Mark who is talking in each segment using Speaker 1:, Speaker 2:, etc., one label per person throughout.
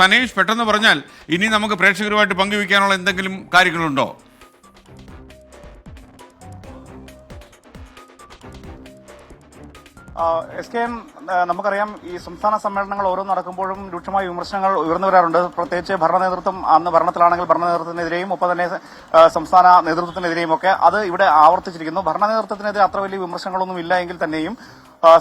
Speaker 1: തനേഷ് പെട്ടെന്ന് പറഞ്ഞാൽ ഇനി നമുക്ക് പ്രേക്ഷകരുമായിട്ട് പങ്കുവയ്ക്കാനുള്ള എന്തെങ്കിലും കാര്യങ്ങളുണ്ടോ?
Speaker 2: എസ് കെ എം നമുക്കറിയാം ഈ സംസ്ഥാന സമ്മേളനങ്ങൾ ഓരോ നടക്കുമ്പോഴും രൂക്ഷമായ വിമർശനങ്ങൾ ഉയർന്നു വരാറുണ്ട്. പ്രത്യേകിച്ച് ഭരണ നേതൃത്വം അന്ന് ഭരണത്തിലാണെങ്കിൽ ഭരണ നേതൃത്വത്തിനെതിരെയും ഒപ്പം തന്നെ സംസ്ഥാന നേതൃത്വത്തിനെതിരെയും ഒക്കെ അത് ഇവിടെ ആവർത്തിച്ചിരിക്കുന്നു. ഭരണ നേതൃത്വത്തിനെതിരെ അത്ര വലിയ വിമർശനങ്ങളൊന്നും ഇല്ല എങ്കിൽ തന്നെയും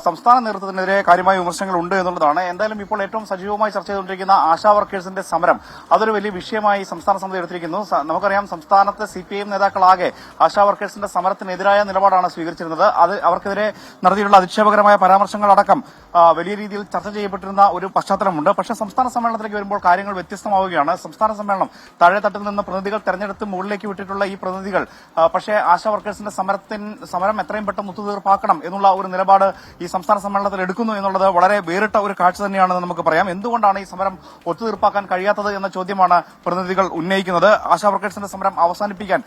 Speaker 2: സംസ്ഥാന നേതൃത്വത്തിനെതിരെ കാര്യമായ വിമർശനങ്ങൾ ഉണ്ട് എന്നുള്ളതാണ്. എന്തായാലും ഇപ്പോൾ ഏറ്റവും സജീവമായി ചർച്ച ചെയ്തുകൊണ്ടിരിക്കുന്ന ആശാ വർക്കേഴ്സിന്റെ സമരം അതൊരു വലിയ വിഷയമായി സംസ്ഥാന സമിതി എടുത്തിരിക്കുന്നു. നമുക്കറിയാം സംസ്ഥാനത്തെ സി പി ഐ എം നേതാക്കളാകെ ആശാ വർക്കേഴ്സിന്റെ സമരത്തിനെതിരായ നിലപാടാണ് സ്വീകരിച്ചിരുന്നത്. അത് അവർക്കെതിരെ നടത്തിയിട്ടുള്ള അധിക്ഷേപകരമായ പരാമർശങ്ങളടക്കം വലിയ രീതിയിൽ ചർച്ച ചെയ്യപ്പെട്ടിരുന്ന ഒരു പശ്ചാത്തലമുണ്ട്. പക്ഷേ സംസ്ഥാന സമ്മേളനത്തിലേക്ക് വരുമ്പോൾ കാര്യങ്ങൾ വ്യത്യസ്തമാവുകയാണ്. സംസ്ഥാന സമ്മേളനം താഴെത്തട്ടിൽ നിന്ന് പ്രതിനിധികൾ തെരഞ്ഞെടുത്ത് മുകളിലേക്ക് വിട്ടിട്ടുള്ള ഈ പ്രതിനിധികൾ പക്ഷേ ആശാ വർക്കേഴ്സിന്റെ സമരത്തിന് സമരം എത്രയും പെട്ടെന്ന് ഒത്തുതീർപ്പാക്കണം എന്നുള്ള ഒരു നിലപാട് ഈ സംസ്ഥാന സമ്മേളനത്തിൽ എടുക്കുന്നു എന്നുള്ളത് വളരെ വേറിട്ട ഒരു കാഴ്ച തന്നെയാണെന്ന് നമുക്ക് പറയാം. എന്തുകൊണ്ടാണ് ഈ സമരം ഒത്തുതീർപ്പാക്കാൻ കഴിയാത്തത് എന്ന ചോദ്യമാണ് പ്രതിനിധികൾ ഉന്നയിക്കുന്നത്. ആശാ വർക്കേഴ്സിന്റെ സമരം അവസാനിപ്പിക്കാൻ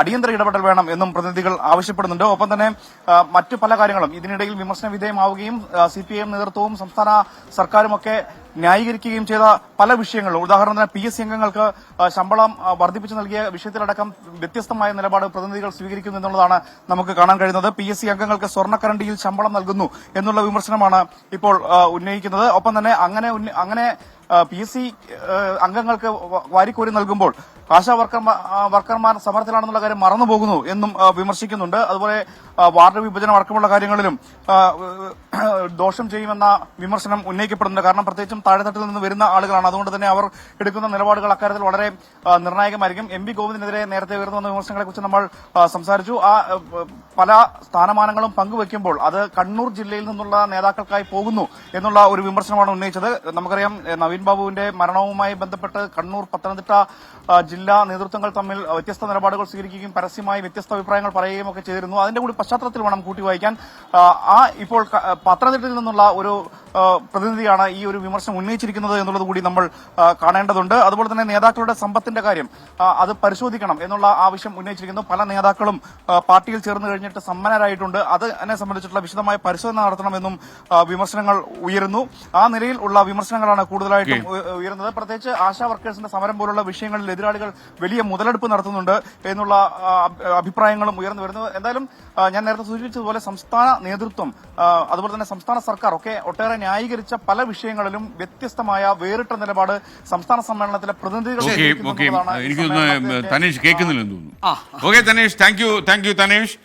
Speaker 2: അടിയന്തര ഇടപെടൽ വേണം എന്നും പ്രതിനിധികൾ ആവശ്യപ്പെടുന്നുണ്ട്. ഒപ്പം തന്നെ മറ്റു പല കാര്യങ്ങളും. ഇതിനിടയിൽ വിമർശന വിധേയമാവുകയും സി പി ഐ എം നേതൃത്വവും സംസ്ഥാന സർക്കാരുമൊക്കെ ന്യായീകരിക്കുകയും ചെയ്ത പല വിഷയങ്ങളും. ഉദാഹരണത്തിന് പി എസ് സി അംഗങ്ങൾക്ക് ശമ്പളം വർദ്ധിപ്പിച്ചു നൽകിയ വിഷയത്തിലടക്കം വ്യത്യസ്തമായ നിലപാട് പ്രതിനിധികൾ സ്വീകരിക്കുന്നു എന്നുള്ളതാണ് നമുക്ക് കാണാൻ കഴിയുന്നത്. പി എസ് സി അംഗങ്ങൾക്ക് സ്വർണക്കരണ്ടിയിൽ ശമ്പളം നൽകുന്നു എന്നുള്ള വിമർശനമാണ് ഇപ്പോൾ ഉന്നയിക്കുന്നത്. ഒപ്പം തന്നെ അങ്ങനെ അങ്ങനെ പി എസ് സി അംഗങ്ങൾക്ക് വാരിക്കോരി നൽകുമ്പോൾ ആശാ വർക്കർമാർ വർക്കർമാർ സമരത്തിലാണെന്നുള്ള കാര്യം മറന്നുപോകുന്നു എന്നും വിമർശിക്കുന്നുണ്ട്. അതുപോലെ വാർഡ് വിഭജനം അടക്കമുള്ള കാര്യങ്ങളിലും ദോഷം ചെയ്യുമെന്ന വിമർശനം ഉന്നയിക്കപ്പെടുന്നുണ്ട്. കാരണം പ്രത്യേകിച്ചും താഴെത്തട്ടിൽ നിന്ന് വരുന്ന ആളുകളാണ്. അതുകൊണ്ട് തന്നെ അവർ എടുക്കുന്ന നിലപാടുകൾ അക്കാര്യത്തിൽ വളരെ നിർണായകമായിരിക്കും. എം പി ഗോവിന്ദിനെതിരെ നേരത്തെ ഉയർന്നു വന്ന വിമർശനങ്ങളെ കുറിച്ച് നമ്മൾ സംസാരിച്ചു. ആ പല സ്ഥാനമാനങ്ങളും പങ്കുവെക്കുമ്പോൾ അത് കണ്ണൂർ ജില്ലയിൽ നിന്നുള്ള നേതാക്കൾക്കായി പോകുന്നു എന്നുള്ള ഒരു വിമർശനമാണ് ഉന്നയിച്ചത്. നമുക്കറിയാം നവീൻ ബാബുവിന്റെ മരണവുമായി ബന്ധപ്പെട്ട് കണ്ണൂർ പത്തനംതിട്ട ജില്ലാ നേതൃത്വങ്ങൾ തമ്മിൽ വ്യത്യസ്ത നിലപാടുകൾ സ്വീകരിക്കുകയും പരസ്യമായി വ്യത്യസ്ത അഭിപ്രായങ്ങൾ പറയുകയും ഒക്കെ ചെയ്തിരുന്നു. അതിന്റെ കൂടി പശ്ചാത്തലത്തിൽ വേണം കൂട്ടി വായിക്കാൻ. ആ, ഇപ്പോൾ പത്തനംതിട്ടയിൽ നിന്നുള്ള ഒരു പ്രതിനിധിയാണ് ഈ ഒരു വിമർശനം ഉന്നയിച്ചിരിക്കുന്നത് എന്നുള്ളത് കൂടി നമ്മൾ കാണേണ്ടതുണ്ട്. അതുപോലെ തന്നെ നേതാക്കളുടെ സമ്പത്തിന്റെ കാര്യം അത് പരിശോധിക്കണം എന്നുള്ള ആവശ്യം ഉന്നയിച്ചിരിക്കുന്നു. പല നേതാക്കളും പാർട്ടിയിൽ ചേർന്ന് കഴിഞ്ഞിട്ട് സമ്മാനരായിട്ടുണ്ട്. അത് എന്നെ സംബന്ധിച്ചിട്ടുള്ള വിശദമായ പരിശോധന നടത്തണമെന്നും വിമർശനങ്ങൾ ഉയരുന്നു. ആ നിലയിൽ ഉള്ള വിമർശനങ്ങളാണ് കൂടുതലായിട്ടും ഉയരുന്നത്. പ്രത്യേകിച്ച് ആശാ വർക്കേഴ്സിന്റെ സമരം പോലുള്ള വിഷയങ്ങളിൽ എതിരാളികൾ വലിയ മുതലെടുപ്പ് നടത്തുന്നുണ്ട് എന്നുള്ള അഭിപ്രായങ്ങളും ഉയർന്നു വരുന്നു എന്തായാലും ഞാൻ നേരത്തെ സൂചിപ്പിച്ചതുപോലെ സംസ്ഥാന നേതൃത്വം അതുപോലെ തന്നെ സംസ്ഥാന സർക്കാർ ഒക്കെ ഒട്ടേറെ ന്യായീകരിച്ച പല വിഷയങ്ങളിലും വ്യത്യസ്തമായ വേറിട്ട നിലപാട് സംസ്ഥാന സമ്മേളനത്തിലെ പ്രതിനിധികൾ
Speaker 1: എനിക്ക് തനേഷ് കേൾക്കുന്നില്ലെന്ന് തോന്നുന്നു. Okay Thanesh thank you thank you Thanesh.